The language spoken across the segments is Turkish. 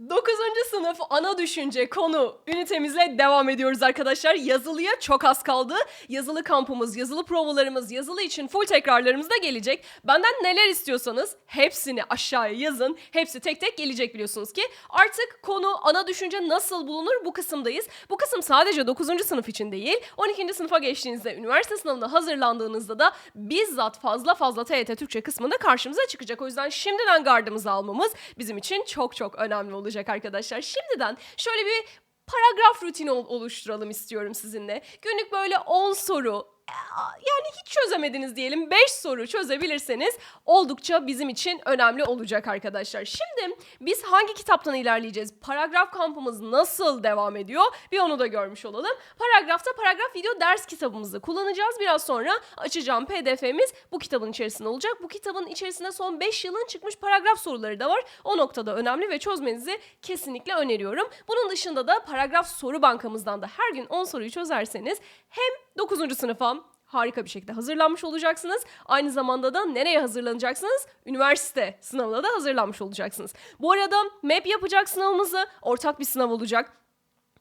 9. sınıf ana düşünce konu ünitemizle devam ediyoruz arkadaşlar. Yazılıya çok az kaldı. Yazılı kampımız, yazılı provalarımız, yazılı için full tekrarlarımız da gelecek. Benden neler istiyorsanız hepsini aşağıya yazın. Hepsi tek tek gelecek biliyorsunuz ki. Artık konu ana düşünce nasıl bulunur bu kısımdayız. Bu kısım sadece 9. sınıf için değil. 12. sınıfa geçtiğinizde, üniversite sınavına hazırlandığınızda da bizzat fazla fazla TYT Türkçe kısmında karşımıza çıkacak. O yüzden şimdiden gardımızı almamız bizim için çok çok önemli olacak arkadaşlar. Şimdiden şöyle bir paragraf rutini ol- oluşturalım istiyorum sizinle. Günlük böyle 10 soru yani hiç çözemediniz diyelim 5 soru çözebilirseniz oldukça bizim için önemli olacak arkadaşlar. Şimdi biz hangi kitaptan ilerleyeceğiz? Paragraf kampımız nasıl devam ediyor? Bir onu da görmüş olalım. Paragrafta paragraf video ders kitabımızı kullanacağız. Biraz sonra açacağım pdf'miz bu kitabın içerisinde olacak. Bu kitabın içerisinde son 5 yılın çıkmış paragraf soruları da var. O noktada önemli ve çözmenizi kesinlikle öneriyorum. Bunun dışında da paragraf soru bankamızdan da her gün 10 soruyu çözerseniz hem 9. sınıfa harika bir şekilde hazırlanmış olacaksınız. Aynı zamanda da nereye hazırlanacaksınız? Üniversite sınavına da hazırlanmış olacaksınız. Bu arada MEP yapacak sınavımızı ortak bir sınav olacak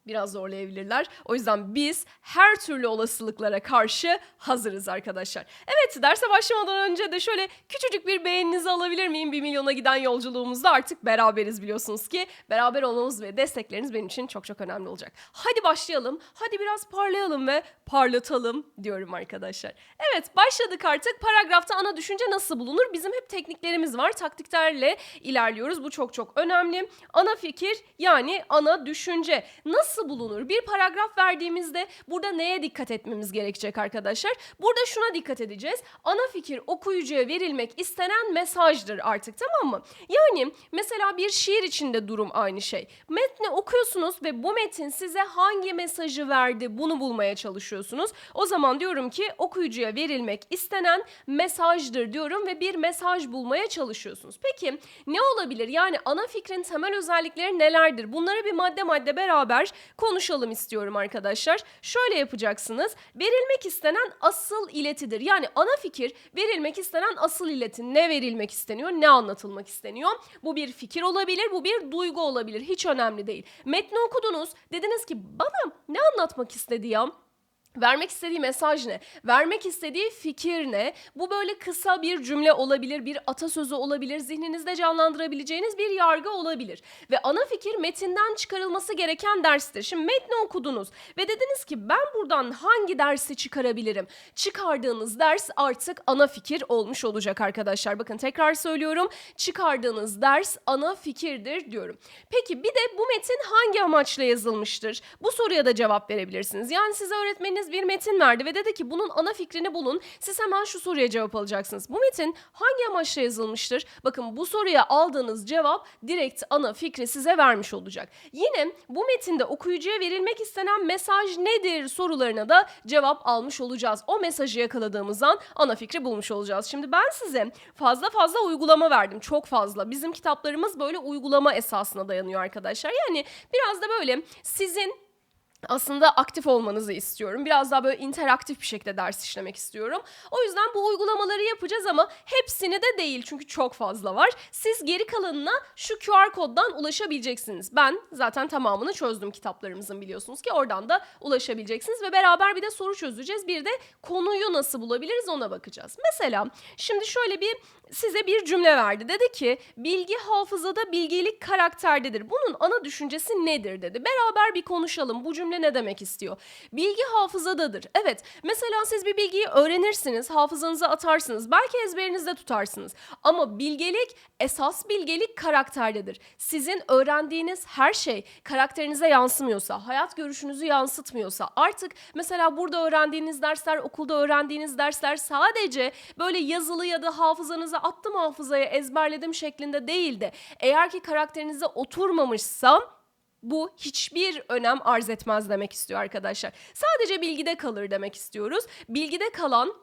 biraz zorlayabilirler. O yüzden biz her türlü olasılıklara karşı hazırız arkadaşlar. Evet derse başlamadan önce de şöyle küçücük bir beğeninizi alabilir miyim? 1 milyona giden yolculuğumuzda artık beraberiz biliyorsunuz ki. Beraber olmamız ve destekleriniz benim için çok çok önemli olacak. Hadi başlayalım. Hadi biraz parlayalım ve parlatalım diyorum arkadaşlar. Evet başladık artık. Paragrafta ana düşünce nasıl bulunur? Bizim hep tekniklerimiz var. Taktiklerle ilerliyoruz. Bu çok çok önemli. Ana fikir yani ana düşünce nasıl bulunur? Bir paragraf verdiğimizde burada neye dikkat etmemiz gerekecek arkadaşlar? Burada şuna dikkat edeceğiz. Ana fikir okuyucuya verilmek istenen mesajdır artık tamam mı? Yani mesela bir şiir içinde durum aynı şey. Metni okuyorsunuz ve bu metin size hangi mesajı verdi bunu bulmaya çalışıyorsunuz. O zaman diyorum ki okuyucuya verilmek istenen mesajdır diyorum ve bir mesaj bulmaya çalışıyorsunuz. Peki ne olabilir? Yani ana fikrin temel özellikleri nelerdir? Bunları bir madde madde beraber konuşalım istiyorum arkadaşlar. Şöyle yapacaksınız. Verilmek istenen asıl iletidir. Yani ana fikir verilmek istenen asıl ileti. Ne verilmek isteniyor? Ne anlatılmak isteniyor? Bu bir fikir olabilir, bu bir duygu olabilir. Hiç önemli değil. Metni okudunuz. Dediniz ki bana ne anlatmak istedi ya? Vermek istediği mesaj ne? Vermek istediği fikir ne? Bu böyle kısa bir cümle olabilir, bir atasözü olabilir, zihninizde canlandırabileceğiniz bir yargı olabilir. Ve ana fikir metinden çıkarılması gereken derstir. Şimdi metni okudunuz ve dediniz ki ben buradan hangi dersi çıkarabilirim? Çıkardığınız ders artık ana fikir olmuş olacak arkadaşlar. Bakın tekrar söylüyorum. Çıkardığınız ders ana fikirdir diyorum. Peki bir de bu metin hangi amaçla yazılmıştır? Bu soruya da cevap verebilirsiniz. Yani size öğretmeniniz bir metin verdi ve dedi ki bunun ana fikrini bulun. Siz hemen şu soruya cevap alacaksınız. Bu metin hangi amaçla yazılmıştır? Bakın bu soruya aldığınız cevap direkt ana fikri size vermiş olacak. Yine bu metinde okuyucuya verilmek istenen mesaj nedir sorularına da cevap almış olacağız. O mesajı yakaladığımız an ana fikri bulmuş olacağız. Şimdi ben size fazla fazla uygulama verdim. Çok fazla. Bizim kitaplarımız böyle uygulama esasına dayanıyor arkadaşlar. Yani biraz da böyle sizin aslında aktif olmanızı istiyorum. Biraz daha böyle interaktif bir şekilde ders işlemek istiyorum. O yüzden bu uygulamaları yapacağız ama hepsini de değil çünkü çok fazla var. Siz geri kalanına şu QR koddan ulaşabileceksiniz. Ben zaten tamamını çözdüm kitaplarımızın biliyorsunuz ki oradan da ulaşabileceksiniz ve beraber bir de soru çözeceğiz. Bir de konuyu nasıl bulabiliriz ona bakacağız. Mesela şimdi şöyle bir size bir cümle verdi. Dedi ki bilgi hafızada bilgelik karakterdedir. Bunun ana düşüncesi nedir dedi. Beraber bir konuşalım. Bu cümle ne demek istiyor? Bilgi hafızadadır. Evet mesela siz bir bilgiyi öğrenirsiniz, hafızanıza atarsınız. Belki ezberinizde tutarsınız. Ama bilgelik esas bilgelik karakterdedir. Sizin öğrendiğiniz her şey karakterinize yansımıyorsa, hayat görüşünüzü yansıtmıyorsa artık mesela burada öğrendiğiniz dersler, okulda öğrendiğiniz dersler sadece böyle yazılı ya da hafızanıza attım hafızaya ezberledim şeklinde değil de eğer ki karakterinize oturmamışsa bu hiçbir önem arz etmez demek istiyor arkadaşlar. Sadece bilgide kalır demek istiyoruz. Bilgide kalan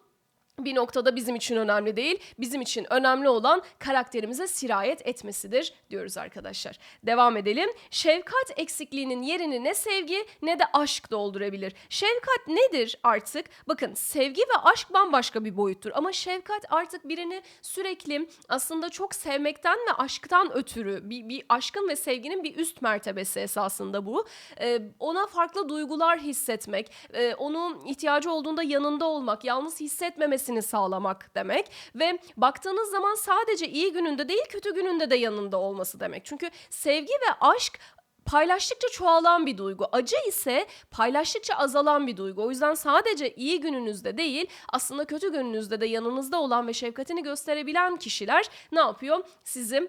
bir noktada bizim için önemli değil. Bizim için önemli olan karakterimize sirayet etmesidir diyoruz arkadaşlar. Devam edelim. Şefkat eksikliğinin yerini ne sevgi ne de aşk doldurabilir. Şefkat nedir artık? Bakın sevgi ve aşk bambaşka bir boyuttur ama şefkat artık birini sürekli aslında çok sevmekten ve aşktan ötürü bir, bir aşkın ve sevginin bir üst mertebesi esasında bu. Ee, ona farklı duygular hissetmek, e, onun ihtiyacı olduğunda yanında olmak, yalnız hissetmemesini sağlamak demek ve baktığınız zaman sadece iyi gününde değil kötü gününde de yanında olması demek. Çünkü sevgi ve aşk paylaştıkça çoğalan bir duygu. Acı ise paylaştıkça azalan bir duygu. O yüzden sadece iyi gününüzde değil, aslında kötü gününüzde de yanınızda olan ve şefkatini gösterebilen kişiler ne yapıyor? Sizi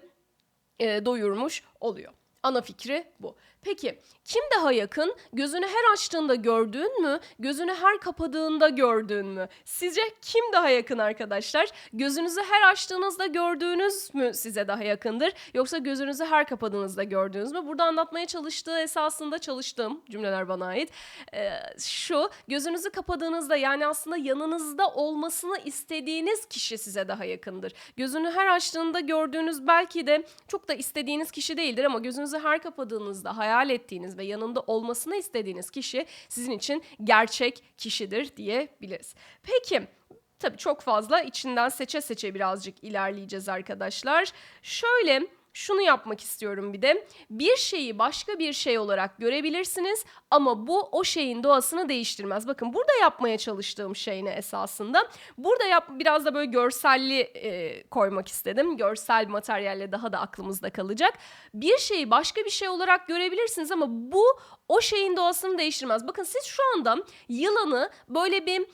e, doyurmuş oluyor. Ana fikri bu. Peki kim daha yakın? Gözünü her açtığında gördüğün mü? Gözünü her kapadığında gördüğün mü? Sizce kim daha yakın arkadaşlar? Gözünüzü her açtığınızda gördüğünüz mü size daha yakındır? Yoksa gözünüzü her kapadığınızda gördüğünüz mü? Burada anlatmaya çalıştığı esasında çalıştığım cümleler bana ait. Ee, şu gözünüzü kapadığınızda yani aslında yanınızda olmasını istediğiniz kişi size daha yakındır. Gözünü her açtığında gördüğünüz belki de çok da istediğiniz kişi değildir ama gözünüzü her kapadığınızda hayal ettiğiniz ve yanında olmasını istediğiniz kişi sizin için gerçek kişidir diyebiliriz. Peki tabii çok fazla içinden seçe seçe birazcık ilerleyeceğiz arkadaşlar. Şöyle şunu yapmak istiyorum bir de. Bir şeyi başka bir şey olarak görebilirsiniz ama bu o şeyin doğasını değiştirmez. Bakın burada yapmaya çalıştığım şey ne esasında? Burada yap biraz da böyle görselli e, koymak istedim. Görsel materyalle daha da aklımızda kalacak. Bir şeyi başka bir şey olarak görebilirsiniz ama bu o şeyin doğasını değiştirmez. Bakın siz şu anda yılanı böyle bir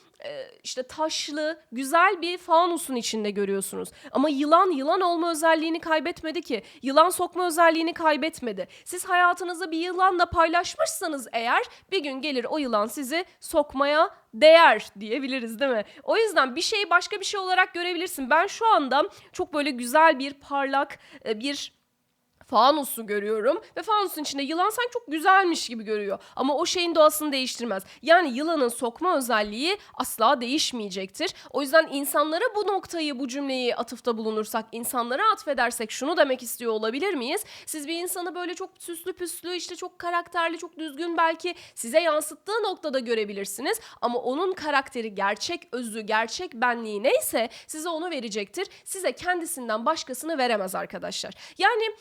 işte taşlı, güzel bir fanusun içinde görüyorsunuz. Ama yılan yılan olma özelliğini kaybetmedi ki. Yılan sokma özelliğini kaybetmedi. Siz hayatınızı bir yılanla paylaşmışsanız eğer bir gün gelir o yılan sizi sokmaya değer diyebiliriz değil mi? O yüzden bir şeyi başka bir şey olarak görebilirsin. Ben şu anda çok böyle güzel bir parlak e, bir fanusu görüyorum ve fanusun içinde yılan sanki çok güzelmiş gibi görüyor. Ama o şeyin doğasını değiştirmez. Yani yılanın sokma özelliği asla değişmeyecektir. O yüzden insanlara bu noktayı, bu cümleyi atıfta bulunursak, insanlara atfedersek şunu demek istiyor olabilir miyiz? Siz bir insanı böyle çok süslü püslü, işte çok karakterli, çok düzgün belki size yansıttığı noktada görebilirsiniz. Ama onun karakteri, gerçek özü, gerçek benliği neyse size onu verecektir. Size kendisinden başkasını veremez arkadaşlar. Yani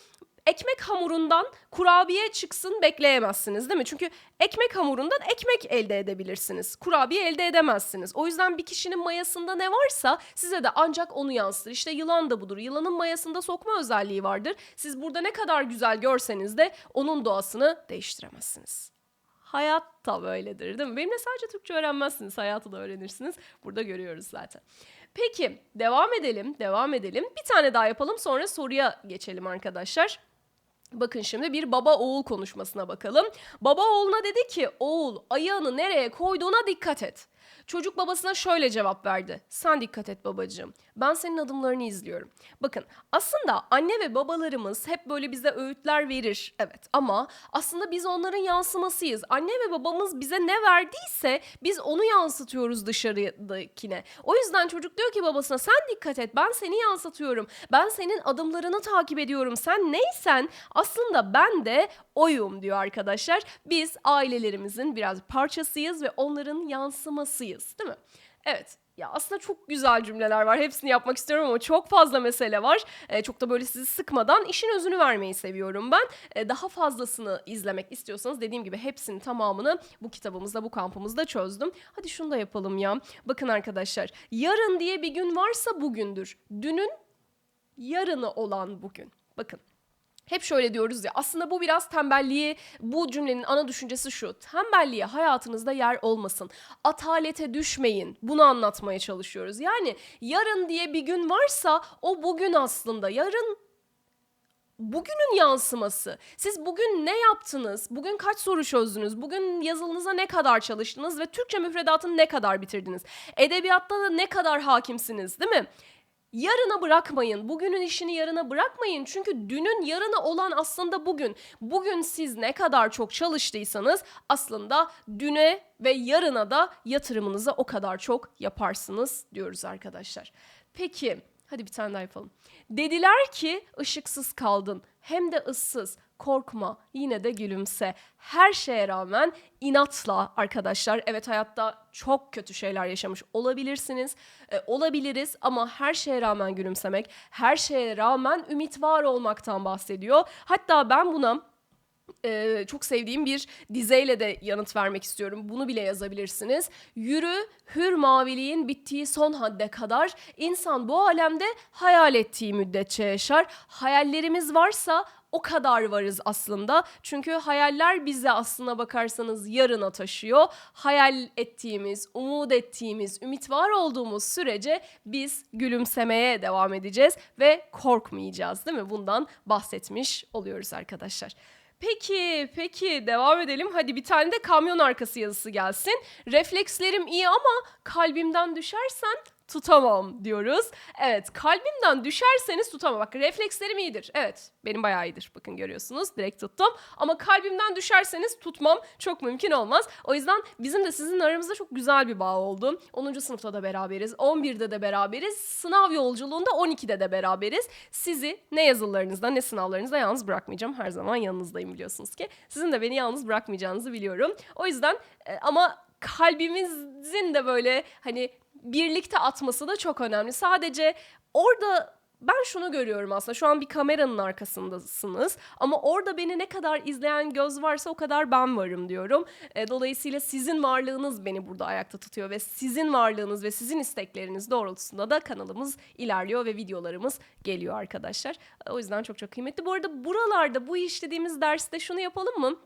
ekmek hamurundan kurabiye çıksın bekleyemezsiniz değil mi? Çünkü ekmek hamurundan ekmek elde edebilirsiniz. Kurabiye elde edemezsiniz. O yüzden bir kişinin mayasında ne varsa size de ancak onu yansıtır. İşte yılan da budur. Yılanın mayasında sokma özelliği vardır. Siz burada ne kadar güzel görseniz de onun doğasını değiştiremezsiniz. Hayat da böyledir değil mi? Benimle sadece Türkçe öğrenmezsiniz, hayatı da öğrenirsiniz. Burada görüyoruz zaten. Peki devam edelim, devam edelim. Bir tane daha yapalım sonra soruya geçelim arkadaşlar. Bakın şimdi bir baba oğul konuşmasına bakalım. Baba oğluna dedi ki oğul ayağını nereye koyduğuna dikkat et. Çocuk babasına şöyle cevap verdi. Sen dikkat et babacığım. Ben senin adımlarını izliyorum. Bakın aslında anne ve babalarımız hep böyle bize öğütler verir. Evet ama aslında biz onların yansımasıyız. Anne ve babamız bize ne verdiyse biz onu yansıtıyoruz dışarıdakine. O yüzden çocuk diyor ki babasına sen dikkat et ben seni yansıtıyorum. Ben senin adımlarını takip ediyorum. Sen neysen aslında ben de oyum diyor arkadaşlar. Biz ailelerimizin biraz parçasıyız ve onların yansımasıyız değil mi? Evet ya aslında çok güzel cümleler var. Hepsini yapmak istiyorum ama çok fazla mesele var. Ee, çok da böyle sizi sıkmadan işin özünü vermeyi seviyorum ben. Ee, daha fazlasını izlemek istiyorsanız dediğim gibi hepsinin tamamını bu kitabımızda, bu kampımızda çözdüm. Hadi şunu da yapalım ya. Bakın arkadaşlar, yarın diye bir gün varsa bugündür. Dünün yarını olan bugün. Bakın hep şöyle diyoruz ya aslında bu biraz tembelliği bu cümlenin ana düşüncesi şu. Tembelliğe hayatınızda yer olmasın. Atalete düşmeyin. Bunu anlatmaya çalışıyoruz. Yani yarın diye bir gün varsa o bugün aslında. Yarın bugünün yansıması. Siz bugün ne yaptınız? Bugün kaç soru çözdünüz? Bugün yazılınıza ne kadar çalıştınız ve Türkçe müfredatını ne kadar bitirdiniz? Edebiyatta da ne kadar hakimsiniz, değil mi? Yarına bırakmayın. Bugünün işini yarına bırakmayın. Çünkü dünün yarına olan aslında bugün. Bugün siz ne kadar çok çalıştıysanız aslında düne ve yarına da yatırımınızı o kadar çok yaparsınız diyoruz arkadaşlar. Peki hadi bir tane daha yapalım. Dediler ki ışıksız kaldın hem de ıssız. Korkma yine de gülümse. Her şeye rağmen inatla arkadaşlar evet hayatta çok kötü şeyler yaşamış olabilirsiniz. e, olabiliriz ama her şeye rağmen gülümsemek, her şeye rağmen ümit var olmaktan bahsediyor. Hatta ben buna e, çok sevdiğim bir dizeyle de yanıt vermek istiyorum. Bunu bile yazabilirsiniz. Yürü hür maviliğin bittiği son hadde kadar insan bu alemde hayal ettiği müddetçe yaşar. Hayallerimiz varsa o kadar varız aslında. Çünkü hayaller bize aslına bakarsanız yarına taşıyor. Hayal ettiğimiz, umut ettiğimiz, ümit var olduğumuz sürece biz gülümsemeye devam edeceğiz ve korkmayacağız değil mi? Bundan bahsetmiş oluyoruz arkadaşlar. Peki, peki devam edelim. Hadi bir tane de kamyon arkası yazısı gelsin. Reflekslerim iyi ama kalbimden düşersen tutamam diyoruz. Evet, kalbimden düşerseniz tutamam. Bak reflekslerim iyidir. Evet, benim bayağı iyidir. Bakın görüyorsunuz. Direkt tuttum. Ama kalbimden düşerseniz tutmam çok mümkün olmaz. O yüzden bizim de sizin aramızda çok güzel bir bağ oldu. 10. sınıfta da beraberiz. 11'de de beraberiz. Sınav yolculuğunda 12'de de beraberiz. Sizi ne yazılarınızda ne sınavlarınızda yalnız bırakmayacağım. Her zaman yanınızdayım biliyorsunuz ki. Sizin de beni yalnız bırakmayacağınızı biliyorum. O yüzden e, ama kalbimizin de böyle hani birlikte atması da çok önemli. Sadece orada ben şunu görüyorum aslında. Şu an bir kameranın arkasındasınız ama orada beni ne kadar izleyen göz varsa o kadar ben varım diyorum. E, dolayısıyla sizin varlığınız beni burada ayakta tutuyor ve sizin varlığınız ve sizin istekleriniz doğrultusunda da kanalımız ilerliyor ve videolarımız geliyor arkadaşlar. E, O yüzden çok çok kıymetli. Bu arada buralarda bu işlediğimiz derste şunu yapalım mı?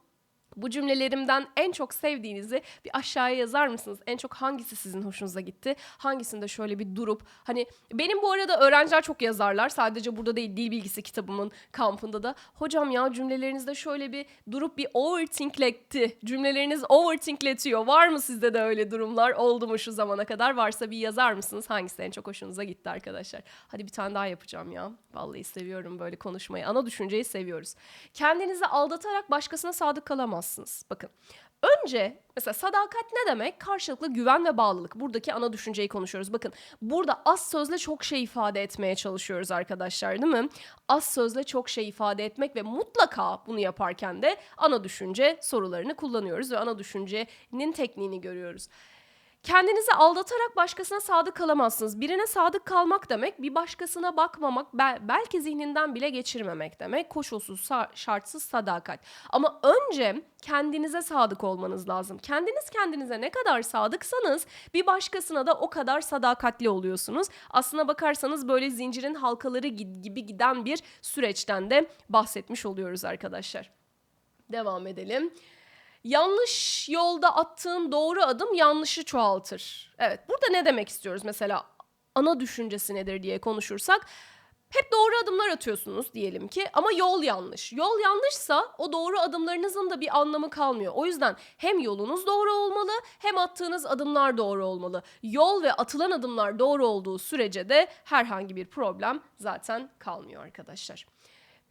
Bu cümlelerimden en çok sevdiğinizi bir aşağıya yazar mısınız? En çok hangisi sizin hoşunuza gitti? Hangisinde şöyle bir durup hani benim bu arada öğrenciler çok yazarlar. Sadece burada değil dil bilgisi kitabımın kampında da. Hocam ya cümlelerinizde şöyle bir durup bir overthinkletti. Cümleleriniz overthinkletiyor. Var mı sizde de öyle durumlar? Oldu mu şu zamana kadar? Varsa bir yazar mısınız? Hangisi en çok hoşunuza gitti arkadaşlar? Hadi bir tane daha yapacağım ya. Vallahi seviyorum böyle konuşmayı. Ana düşünceyi seviyoruz. Kendinizi aldatarak başkasına sadık kalamazsınız. Bakın Önce mesela sadakat ne demek? Karşılıklı güven ve bağlılık. Buradaki ana düşünceyi konuşuyoruz. Bakın burada az sözle çok şey ifade etmeye çalışıyoruz arkadaşlar değil mi? Az sözle çok şey ifade etmek ve mutlaka bunu yaparken de ana düşünce sorularını kullanıyoruz ve ana düşüncenin tekniğini görüyoruz. Kendinizi aldatarak başkasına sadık kalamazsınız. Birine sadık kalmak demek bir başkasına bakmamak, bel- belki zihninden bile geçirmemek demek. Koşulsuz, şartsız sadakat. Ama önce kendinize sadık olmanız lazım. Kendiniz kendinize ne kadar sadıksanız bir başkasına da o kadar sadakatli oluyorsunuz. Aslına bakarsanız böyle zincirin halkaları gi- gibi giden bir süreçten de bahsetmiş oluyoruz arkadaşlar. Devam edelim. Yanlış yolda attığın doğru adım yanlışı çoğaltır. Evet, burada ne demek istiyoruz mesela? Ana düşüncesi nedir diye konuşursak hep doğru adımlar atıyorsunuz diyelim ki ama yol yanlış. Yol yanlışsa o doğru adımlarınızın da bir anlamı kalmıyor. O yüzden hem yolunuz doğru olmalı hem attığınız adımlar doğru olmalı. Yol ve atılan adımlar doğru olduğu sürece de herhangi bir problem zaten kalmıyor arkadaşlar.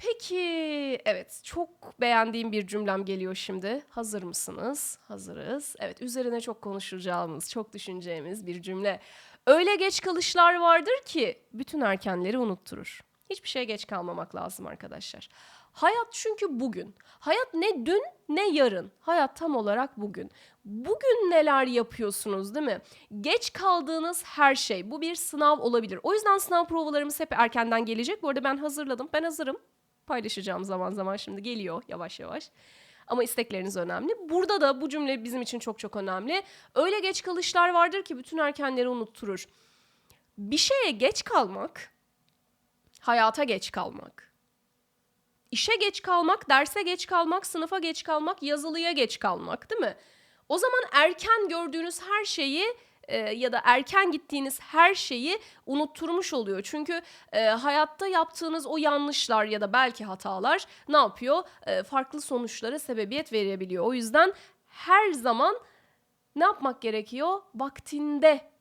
Peki, evet çok beğendiğim bir cümlem geliyor şimdi. Hazır mısınız? Hazırız. Evet, üzerine çok konuşacağımız, çok düşüneceğimiz bir cümle. Öyle geç kalışlar vardır ki bütün erkenleri unutturur. Hiçbir şeye geç kalmamak lazım arkadaşlar. Hayat çünkü bugün. Hayat ne dün ne yarın. Hayat tam olarak bugün. Bugün neler yapıyorsunuz değil mi? Geç kaldığınız her şey. Bu bir sınav olabilir. O yüzden sınav provalarımız hep erkenden gelecek. Bu arada ben hazırladım. Ben hazırım paylaşacağım zaman zaman şimdi geliyor yavaş yavaş. Ama istekleriniz önemli. Burada da bu cümle bizim için çok çok önemli. Öyle geç kalışlar vardır ki bütün erkenleri unutturur. Bir şeye geç kalmak, hayata geç kalmak. İşe geç kalmak, derse geç kalmak, sınıfa geç kalmak, yazılıya geç kalmak değil mi? O zaman erken gördüğünüz her şeyi e, ya da erken gittiğiniz her şeyi unutturmuş oluyor. Çünkü e, hayatta yaptığınız o yanlışlar ya da belki hatalar ne yapıyor? E, farklı sonuçlara sebebiyet verebiliyor. O yüzden her zaman ne yapmak gerekiyor? Vaktinde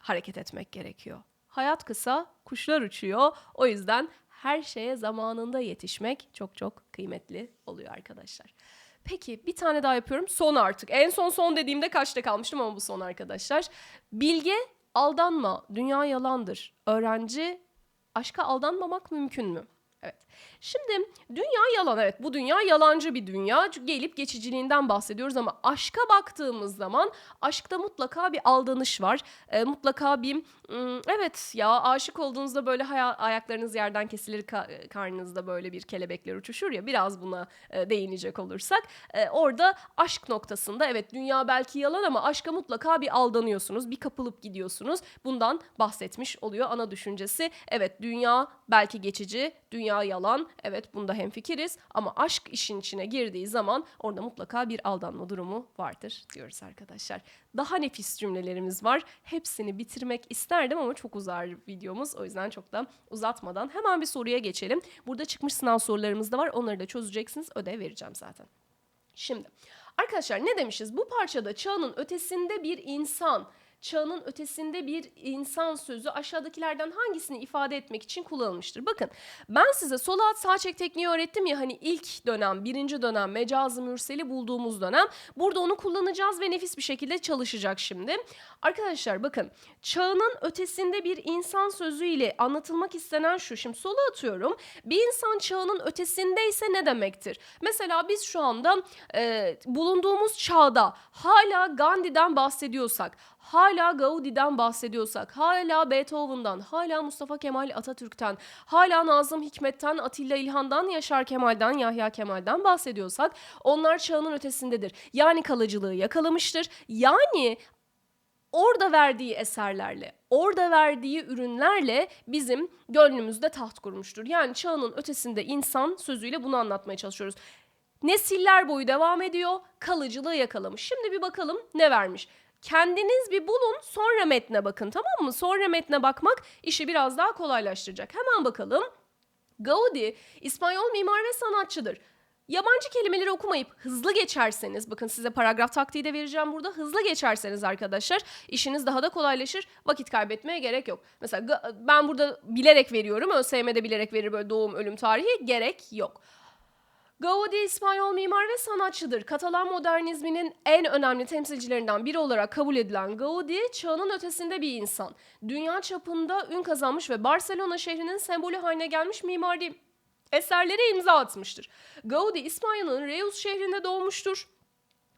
hareket etmek gerekiyor. hayat kısa, kuşlar uçuyor. O yüzden her şeye zamanında yetişmek çok çok kıymetli oluyor arkadaşlar. Peki bir tane daha yapıyorum. Son artık. En son son dediğimde kaçta kalmıştım ama bu son arkadaşlar. Bilge aldanma. Dünya yalandır. Öğrenci aşka aldanmamak mümkün mü? Evet. Şimdi dünya yalan evet bu dünya yalancı bir dünya. Çünkü gelip geçiciliğinden bahsediyoruz ama aşka baktığımız zaman aşkta mutlaka bir aldanış var. Ee, mutlaka bir "Hmm, evet ya aşık olduğunuzda böyle ayaklarınız yerden kesilir ka- karnınızda böyle bir kelebekler uçuşur ya biraz buna e, değinecek olursak. e, orada aşk noktasında evet dünya belki yalan ama aşka mutlaka bir aldanıyorsunuz. Bir kapılıp gidiyorsunuz. Bundan bahsetmiş oluyor ana düşüncesi. Evet dünya belki geçici, dünya yalan. Evet bunda hemfikiriz ama aşk işin içine girdiği zaman orada mutlaka bir aldanma durumu vardır diyoruz arkadaşlar. Daha nefis cümlelerimiz var. Hepsini bitirmek isterdim ama çok uzar videomuz. O yüzden çok da uzatmadan hemen bir soruya geçelim. Burada çıkmış sınav sorularımız da var. Onları da çözeceksiniz. Ödev vereceğim zaten. Şimdi arkadaşlar ne demişiz? Bu parçada çağının ötesinde bir insan, çağının ötesinde bir insan sözü aşağıdakilerden hangisini ifade etmek için kullanılmıştır? Bakın ben size sol alt sağ çek tekniği öğrettim ya hani ilk dönem, birinci dönem mecazı mürseli bulduğumuz dönem. Burada onu kullanacağız ve nefis bir şekilde çalışacak şimdi. Arkadaşlar bakın çağının ötesinde bir insan sözüyle anlatılmak istenen şu. Şimdi sola atıyorum. Bir insan çağının ötesindeyse ne demektir? Mesela biz şu anda e, bulunduğumuz çağda hala Gandhi'den bahsediyorsak, hala Gaudi'den bahsediyorsak, hala Beethoven'dan, hala Mustafa Kemal Atatürk'ten, hala Nazım Hikmet'ten, Atilla İlhan'dan, Yaşar Kemal'den, Yahya Kemal'den bahsediyorsak onlar çağının ötesindedir. Yani kalıcılığı yakalamıştır. Yani orada verdiği eserlerle, orada verdiği ürünlerle bizim gönlümüzde taht kurmuştur. Yani çağının ötesinde insan sözüyle bunu anlatmaya çalışıyoruz. Nesiller boyu devam ediyor, kalıcılığı yakalamış. Şimdi bir bakalım ne vermiş. Kendiniz bir bulun, sonra metne bakın tamam mı? Sonra metne bakmak işi biraz daha kolaylaştıracak. Hemen bakalım. Gaudi İspanyol mimar ve sanatçıdır. Yabancı kelimeleri okumayıp hızlı geçerseniz, bakın size paragraf taktiği de vereceğim burada. Hızlı geçerseniz arkadaşlar işiniz daha da kolaylaşır. Vakit kaybetmeye gerek yok. Mesela ben burada bilerek veriyorum. ÖSYM'de bilerek verir böyle doğum ölüm tarihi. Gerek yok. Gaudi İspanyol mimar ve sanatçıdır. Katalan modernizminin en önemli temsilcilerinden biri olarak kabul edilen Gaudi, çağının ötesinde bir insan. Dünya çapında ün kazanmış ve Barcelona şehrinin sembolü haline gelmiş mimari eserlere imza atmıştır. Gaudi İspanya'nın Reus şehrinde doğmuştur.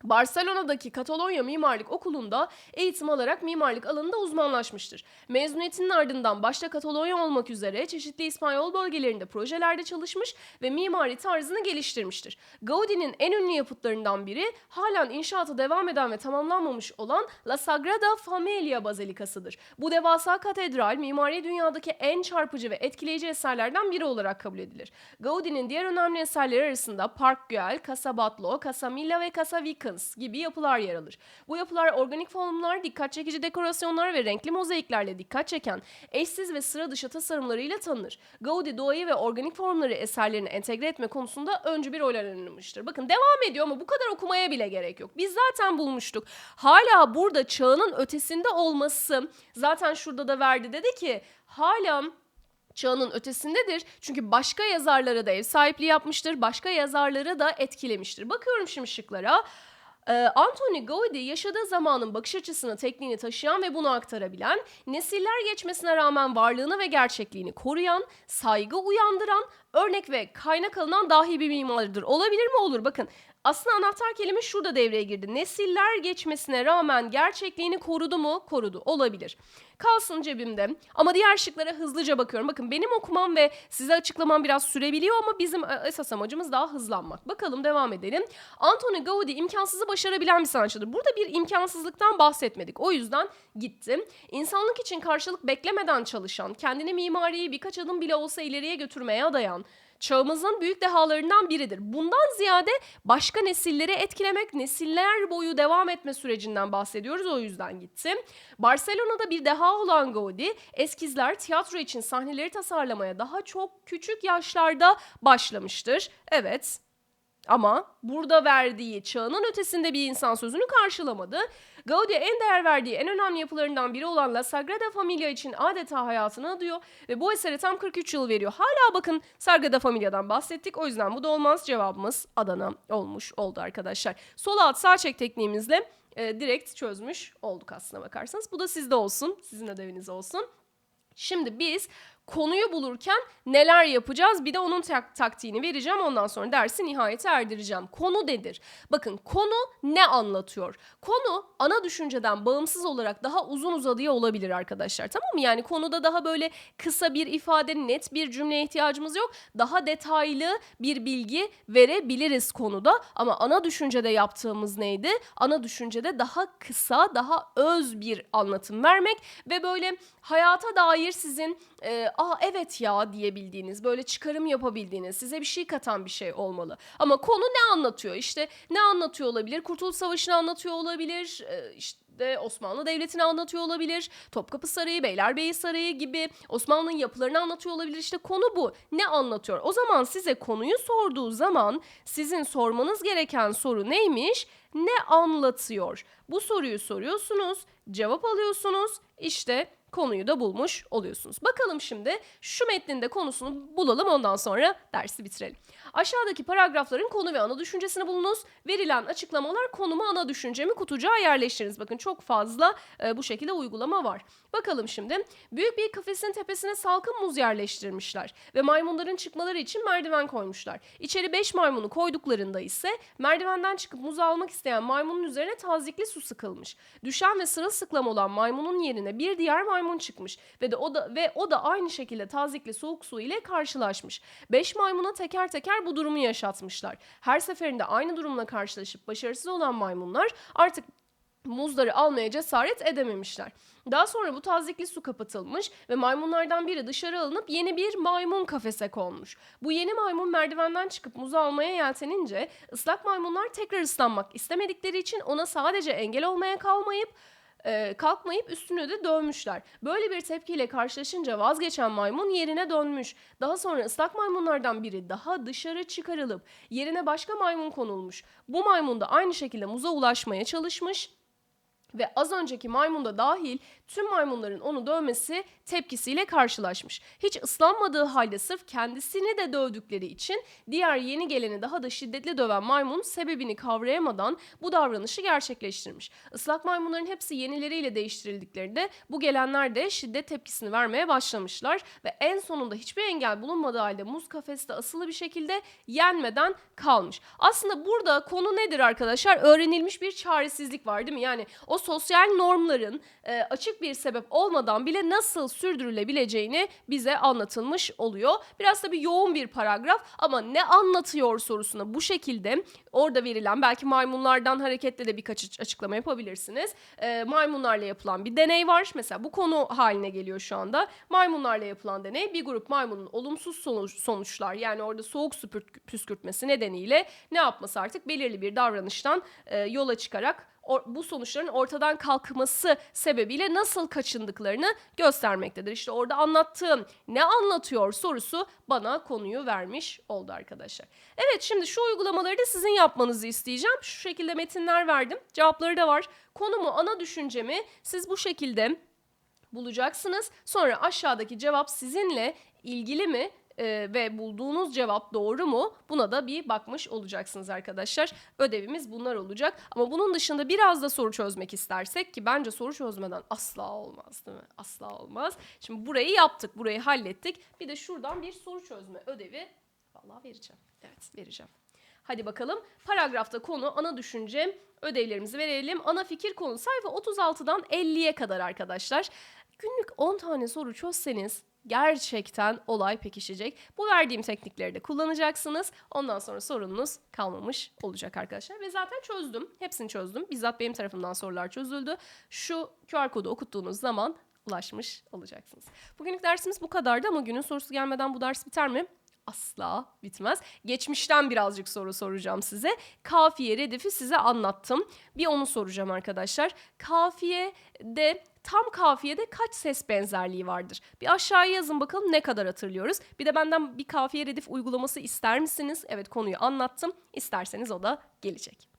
Barcelona'daki Katalonya Mimarlık Okulu'nda eğitim alarak mimarlık alanında uzmanlaşmıştır. Mezuniyetinin ardından başta Katalonya olmak üzere çeşitli İspanyol bölgelerinde projelerde çalışmış ve mimari tarzını geliştirmiştir. Gaudi'nin en ünlü yapıtlarından biri halen inşaatı devam eden ve tamamlanmamış olan La Sagrada Familia Bazilikası'dır. Bu devasa katedral mimari dünyadaki en çarpıcı ve etkileyici eserlerden biri olarak kabul edilir. Gaudi'nin diğer önemli eserleri arasında Park Güell, Casa Batlló, Casa Milla ve Casa Vicens gibi yapılar yer alır. Bu yapılar organik formlar, dikkat çekici dekorasyonlar ve renkli mozaiklerle dikkat çeken eşsiz ve sıra dışı tasarımlarıyla tanınır. Gaudi doğayı ve organik formları eserlerine entegre etme konusunda öncü bir rol oynamıştır. Bakın devam ediyor ama bu kadar okumaya bile gerek yok. Biz zaten bulmuştuk. Hala burada çağının ötesinde olması zaten şurada da verdi dedi ki hala çağının ötesindedir. Çünkü başka yazarlara da ev sahipliği yapmıştır. Başka yazarları da etkilemiştir. Bakıyorum şimdi şıklara. Ee, Anthony Gaudi yaşadığı zamanın bakış açısını, tekniğini taşıyan ve bunu aktarabilen, nesiller geçmesine rağmen varlığını ve gerçekliğini koruyan, saygı uyandıran, örnek ve kaynak alınan dahi bir mimardır. Olabilir mi? Olur. Bakın aslında anahtar kelime şurada devreye girdi. Nesiller geçmesine rağmen gerçekliğini korudu mu? Korudu. Olabilir. Kalsın cebimde. Ama diğer şıklara hızlıca bakıyorum. Bakın benim okumam ve size açıklamam biraz sürebiliyor ama bizim e, esas amacımız daha hızlanmak. Bakalım devam edelim. Anthony Gaudi imkansızı başarabilen bir sanatçıdır. Burada bir imkansızlıktan bahsetmedik. O yüzden gittim. İnsanlık için karşılık beklemeden çalışan, kendini mimariyi birkaç adım bile olsa ileriye götürmeye adayan, çağımızın büyük dehalarından biridir. Bundan ziyade başka nesilleri etkilemek, nesiller boyu devam etme sürecinden bahsediyoruz. O yüzden gittim. Barcelona'da bir deha olan Gaudi, eskizler tiyatro için sahneleri tasarlamaya daha çok küçük yaşlarda başlamıştır. Evet, Ama burada verdiği çağının ötesinde bir insan sözünü karşılamadı. Gaudi en değer verdiği en önemli yapılarından biri olan La Sagrada Familia için adeta hayatını adıyor ve bu esere tam 43 yıl veriyor. Hala bakın Sagrada Familia'dan bahsettik o yüzden bu da olmaz. Cevabımız Adana olmuş oldu arkadaşlar. Sol alt sağ çek tekniğimizle e, direkt çözmüş olduk aslına bakarsanız. Bu da sizde olsun, sizin ödeviniz olsun. Şimdi biz konuyu bulurken neler yapacağız? Bir de onun tak- taktiğini vereceğim. Ondan sonra dersi nihayete erdireceğim. Konu nedir? Bakın konu ne anlatıyor? Konu ana düşünceden bağımsız olarak daha uzun uzadıya olabilir arkadaşlar. Tamam mı? Yani konuda daha böyle kısa bir ifade, net bir cümleye ihtiyacımız yok. Daha detaylı bir bilgi verebiliriz konuda. Ama ana düşüncede yaptığımız neydi? Ana düşüncede daha kısa, daha öz bir anlatım vermek ve böyle hayata dair sizin e, aa evet ya diyebildiğiniz, böyle çıkarım yapabildiğiniz, size bir şey katan bir şey olmalı. Ama konu ne anlatıyor? İşte ne anlatıyor olabilir? Kurtuluş Savaşı'nı anlatıyor olabilir. E, işte Osmanlı Devleti'ni anlatıyor olabilir. Topkapı Sarayı, Beylerbeyi Sarayı gibi Osmanlı'nın yapılarını anlatıyor olabilir. İşte konu bu. Ne anlatıyor? O zaman size konuyu sorduğu zaman sizin sormanız gereken soru neymiş? Ne anlatıyor? Bu soruyu soruyorsunuz, cevap alıyorsunuz. İşte konuyu da bulmuş oluyorsunuz. Bakalım şimdi şu metninde konusunu bulalım ondan sonra dersi bitirelim. Aşağıdaki paragrafların konu ve ana düşüncesini bulunuz. Verilen açıklamalar konumu ana düşüncemi kutucuğa yerleştiriniz. Bakın çok fazla e, bu şekilde uygulama var. Bakalım şimdi. Büyük bir kafesin tepesine salkım muz yerleştirmişler ve maymunların çıkmaları için merdiven koymuşlar. İçeri 5 maymunu koyduklarında ise merdivenden çıkıp muz almak isteyen maymunun üzerine tazikli su sıkılmış. Düşen ve sırılsıklam olan maymunun yerine bir diğer maymun çıkmış ve de o da ve o da aynı şekilde tazikli soğuk su ile karşılaşmış. 5 maymuna teker teker bu durumu yaşatmışlar. Her seferinde aynı durumla karşılaşıp başarısız olan maymunlar artık muzları almaya cesaret edememişler. Daha sonra bu tazikli su kapatılmış ve maymunlardan biri dışarı alınıp yeni bir maymun kafese konmuş. Bu yeni maymun merdivenden çıkıp muzu almaya yeltenince ıslak maymunlar tekrar ıslanmak istemedikleri için ona sadece engel olmaya kalmayıp e, kalkmayıp üstünü de dövmüşler. Böyle bir tepkiyle karşılaşınca vazgeçen maymun yerine dönmüş. Daha sonra ıslak maymunlardan biri daha dışarı çıkarılıp yerine başka maymun konulmuş. Bu maymun da aynı şekilde muza ulaşmaya çalışmış ve az önceki maymunda dahil tüm maymunların onu dövmesi tepkisiyle karşılaşmış. Hiç ıslanmadığı halde sırf kendisini de dövdükleri için diğer yeni geleni daha da şiddetli döven maymun sebebini kavrayamadan bu davranışı gerçekleştirmiş. Islak maymunların hepsi yenileriyle değiştirildiklerinde bu gelenler de şiddet tepkisini vermeye başlamışlar ve en sonunda hiçbir engel bulunmadığı halde muz kafeste asılı bir şekilde yenmeden kalmış. Aslında burada konu nedir arkadaşlar? Öğrenilmiş bir çaresizlik var değil mi? Yani o sosyal normların e, açık bir sebep olmadan bile nasıl sürdürülebileceğini bize anlatılmış oluyor. Biraz da bir yoğun bir paragraf ama ne anlatıyor sorusuna bu şekilde orada verilen belki maymunlardan hareketle de birkaç aç- açıklama yapabilirsiniz. E, maymunlarla yapılan bir deney var. Mesela bu konu haline geliyor şu anda. Maymunlarla yapılan deney bir grup maymunun olumsuz sonuç, sonuçlar yani orada soğuk su püskürt- püskürtmesi nedeniyle ne yapması artık belirli bir davranıştan e, yola çıkarak bu sonuçların ortadan kalkması sebebiyle nasıl kaçındıklarını göstermektedir. İşte orada anlattığım ne anlatıyor sorusu bana konuyu vermiş oldu arkadaşlar. Evet şimdi şu uygulamaları da sizin yapmanızı isteyeceğim. Şu şekilde metinler verdim. Cevapları da var. Konumu, ana düşüncemi siz bu şekilde bulacaksınız. Sonra aşağıdaki cevap sizinle ilgili mi e, ve bulduğunuz cevap doğru mu? Buna da bir bakmış olacaksınız arkadaşlar. Ödevimiz bunlar olacak. Ama bunun dışında biraz da soru çözmek istersek ki bence soru çözmeden asla olmaz değil mi? Asla olmaz. Şimdi burayı yaptık, burayı hallettik. Bir de şuradan bir soru çözme ödevi vallahi vereceğim. Evet, vereceğim. Hadi bakalım. Paragrafta konu, ana düşünce, ödevlerimizi verelim. Ana fikir konu sayfa 36'dan 50'ye kadar arkadaşlar. Günlük 10 tane soru çözseniz gerçekten olay pekişecek. Bu verdiğim teknikleri de kullanacaksınız. Ondan sonra sorununuz kalmamış olacak arkadaşlar. Ve zaten çözdüm. Hepsini çözdüm. Bizzat benim tarafımdan sorular çözüldü. Şu QR kodu okuttuğunuz zaman ulaşmış olacaksınız. Bugünlük dersimiz bu kadardı ama günün sorusu gelmeden bu ders biter mi? asla bitmez. Geçmişten birazcık soru soracağım size. Kafiye redifi size anlattım. Bir onu soracağım arkadaşlar. Kafiyede tam kafiyede kaç ses benzerliği vardır? Bir aşağıya yazın bakalım ne kadar hatırlıyoruz. Bir de benden bir kafiye redif uygulaması ister misiniz? Evet konuyu anlattım. İsterseniz o da gelecek.